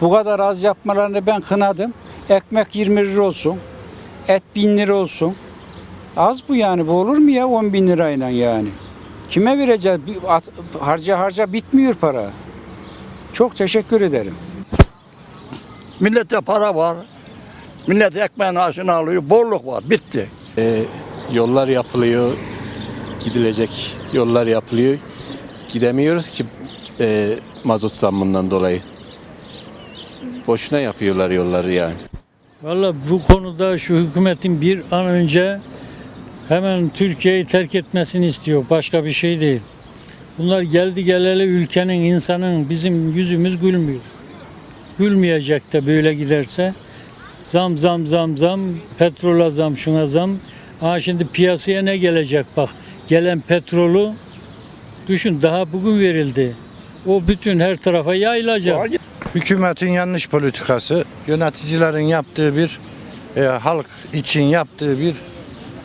Bu kadar az yapmalarını ben kınadım. Ekmek 20 lira olsun. Et 1000 lira olsun. Az bu yani bu olur mu ya 10 bin lirayla yani. Kime vereceğiz? At- harca harca bitmiyor para. Çok teşekkür ederim. Millette para var. Millet ekmeğin aşını alıyor. Bolluk var. Bitti. Ee, yollar yapılıyor, gidilecek yollar yapılıyor. Gidemiyoruz ki e, mazot zammından dolayı. Boşuna yapıyorlar yolları yani. Valla bu konuda şu hükümetin bir an önce hemen Türkiye'yi terk etmesini istiyor. Başka bir şey değil. Bunlar geldi geleli ülkenin, insanın bizim yüzümüz gülmüyor. Gülmeyecek de böyle giderse. Zam zam zam zam, petrola zam şuna zam. Aa şimdi piyasaya ne gelecek bak. Gelen petrolü düşün daha bugün verildi. O bütün her tarafa yayılacak. Hükümetin yanlış politikası, yöneticilerin yaptığı bir e, halk için yaptığı bir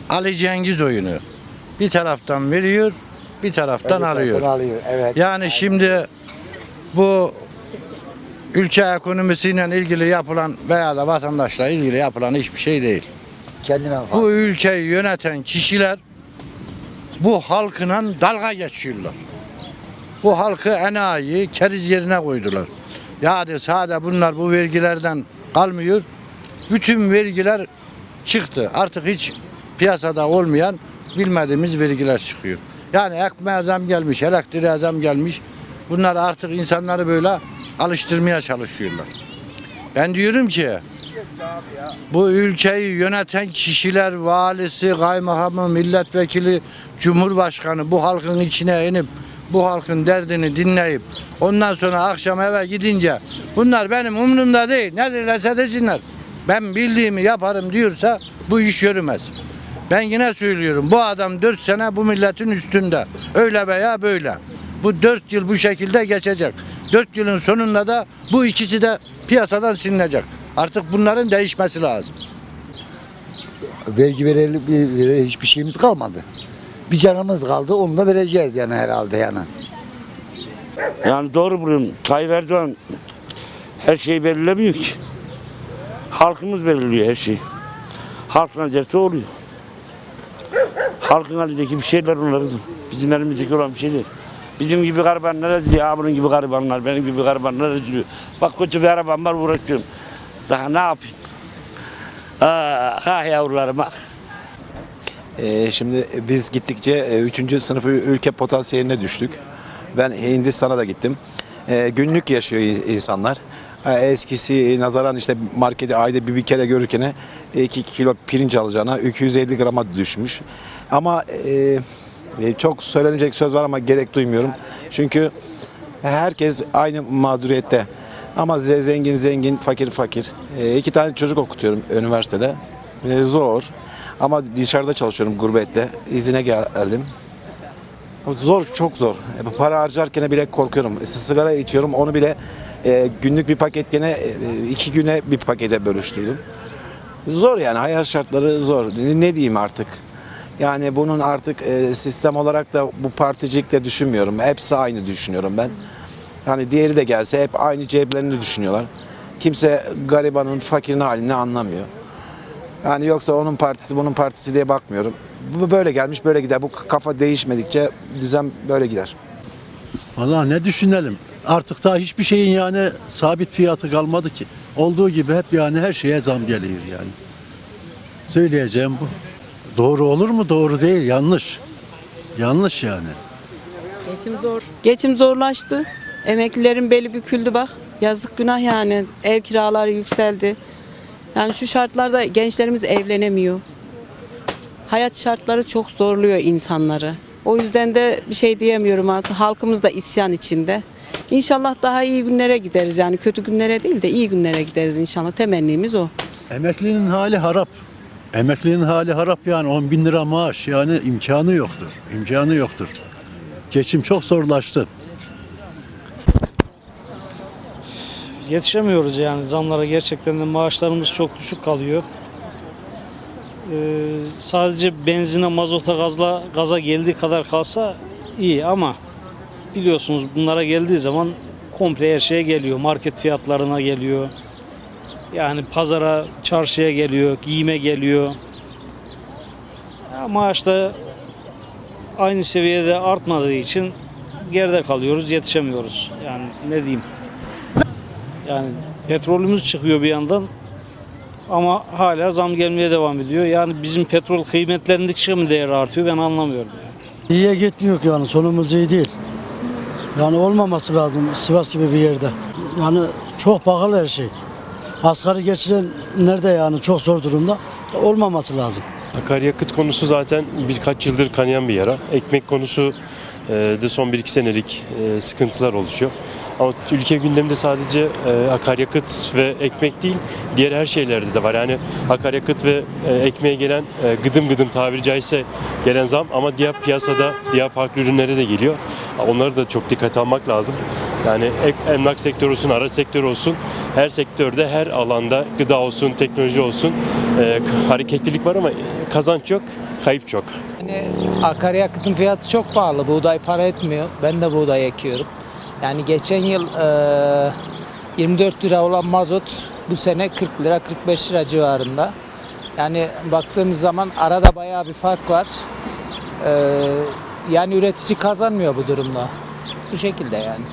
Ali Cengiz oyunu. Bir taraftan veriyor, bir taraftan alıyor. Evet. Yani şimdi bu ülke ekonomisiyle ilgili yapılan veya da vatandaşla ilgili yapılan hiçbir şey değil. Kendime Bu ülkeyi yöneten kişiler bu halkına dalga geçiyorlar. Bu halkı enayi, keriz yerine koydular. Yani sade bunlar bu vergilerden kalmıyor. Bütün vergiler çıktı. Artık hiç piyasada olmayan bilmediğimiz vergiler çıkıyor. Yani ekmeğe zam gelmiş, elektriğe zam gelmiş. Bunlar artık insanları böyle alıştırmaya çalışıyorlar. Ben diyorum ki bu ülkeyi yöneten kişiler, valisi, kaymakamı, milletvekili, cumhurbaşkanı bu halkın içine inip bu halkın derdini dinleyip ondan sonra akşam eve gidince bunlar benim umurumda değil. Ne derlerse desinler. Ben bildiğimi yaparım diyorsa bu iş yürümez. Ben yine söylüyorum bu adam 4 sene bu milletin üstünde. Öyle veya böyle. Bu 4 yıl bu şekilde geçecek. 4 yılın sonunda da bu ikisi de piyasadan silinecek. Artık bunların değişmesi lazım. vergi verelim bir, vere- hiçbir şeyimiz kalmadı. Bir canımız kaldı onu da vereceğiz yani herhalde yani. Yani doğru buluyorum. Tayyip Erdoğan her şeyi belirlemiyor ki. Halkımız belirliyor her şeyi. Halk ne derse oluyor. Halkın elindeki bir şeyler onların. Bizim elimizdeki olan bir şey değil. Bizim gibi garibanlar eziliyor. Bunun gibi garibanlar, benim gibi garibanlar eziliyor. Bak kötü bir arabam var uğraşıyorum. Daha ne yapayım? Ah, ah yavrularım ah. Ee, şimdi biz gittikçe 3. sınıf ülke potansiyeline düştük. Ben Hindistan'a da gittim. Ee, günlük yaşıyor in- insanlar. Ee, Eskisi nazaran işte marketi ayda bir, bir kere görürken 2 kilo pirinç alacağına 250 grama düşmüş. Ama e, e, çok söylenecek söz var ama gerek duymuyorum. Çünkü herkes aynı mağduriyette. Ama ze- zengin zengin, fakir fakir. E, iki tane çocuk okutuyorum üniversitede. E, zor. Ama dışarıda çalışıyorum gurbette. İzine geldim. Zor, çok zor. E, Para harcarken bile korkuyorum. E, Sigara içiyorum, onu bile e, günlük bir paket gene iki güne bir pakete bölüştürdüm. Zor yani, hayat şartları zor. Ne, diyeyim artık? Yani bunun artık sistem olarak da bu particilikle düşünmüyorum. Hepsi aynı düşünüyorum ben. Yani diğeri de gelse hep aynı ceplerini düşünüyorlar. Kimse garibanın, fakirin halini anlamıyor. Yani yoksa onun partisi bunun partisi diye bakmıyorum. Bu böyle gelmiş böyle gider. Bu kafa değişmedikçe düzen böyle gider. Vallahi ne düşünelim. Artık daha hiçbir şeyin yani sabit fiyatı kalmadı ki. Olduğu gibi hep yani her şeye zam geliyor yani. Söyleyeceğim bu. Doğru olur mu? Doğru değil. Yanlış. Yanlış yani. Geçim zor. Geçim zorlaştı. Emeklilerin beli büküldü bak. Yazık günah yani. Ev kiraları yükseldi. Yani şu şartlarda gençlerimiz evlenemiyor. Hayat şartları çok zorluyor insanları. O yüzden de bir şey diyemiyorum artık. Halkımız da isyan içinde. İnşallah daha iyi günlere gideriz yani kötü günlere değil de iyi günlere gideriz inşallah. Temennimiz o. Emeklinin hali harap. Emeklinin hali harap yani 10 bin lira maaş yani imkanı yoktur. İmkanı yoktur. Geçim çok zorlaştı. Yetişemiyoruz yani zamlara gerçekten de maaşlarımız çok düşük kalıyor. Ee, sadece benzine, mazota, gazla, gaza geldiği kadar kalsa iyi ama biliyorsunuz bunlara geldiği zaman komple her şeye geliyor. Market fiyatlarına geliyor. Yani pazara, çarşıya geliyor, giyime geliyor. Ya maaş da aynı seviyede artmadığı için geride kalıyoruz, yetişemiyoruz. Yani ne diyeyim? Yani petrolümüz çıkıyor bir yandan ama hala zam gelmeye devam ediyor. Yani bizim petrol kıymetlendikçe mi değeri artıyor ben anlamıyorum. Yani. İyiye gitmiyor yani sonumuz iyi değil. Yani olmaması lazım Sivas gibi bir yerde. Yani çok pahalı her şey. Asgari geçiren nerede yani çok zor durumda. Olmaması lazım. Akaryakıt konusu zaten birkaç yıldır kanayan bir yara. Ekmek konusu e, de son 1-2 senelik e, sıkıntılar oluşuyor. Ama ülke gündeminde sadece e, akaryakıt ve ekmek değil, diğer her şeylerde de var. Yani akaryakıt ve e, ekmeğe gelen e, gıdım gıdım tabiri caizse gelen zam ama diğer piyasada diğer farklı ürünlere de geliyor. Onları da çok dikkat almak lazım. Yani emlak sektörü olsun, araç sektörü olsun, her sektörde, her alanda gıda olsun, teknoloji olsun e, hareketlilik var ama kazanç yok, kayıp çok. Yani akaryakıtın fiyatı çok pahalı. Buğday para etmiyor. Ben de buğday ekiyorum. Yani geçen yıl eee, 24 lira olan mazot bu sene 40 lira 45 lira civarında. Yani baktığımız zaman arada bayağı bir fark var. Eee, yani üretici kazanmıyor bu durumda. Bu şekilde yani.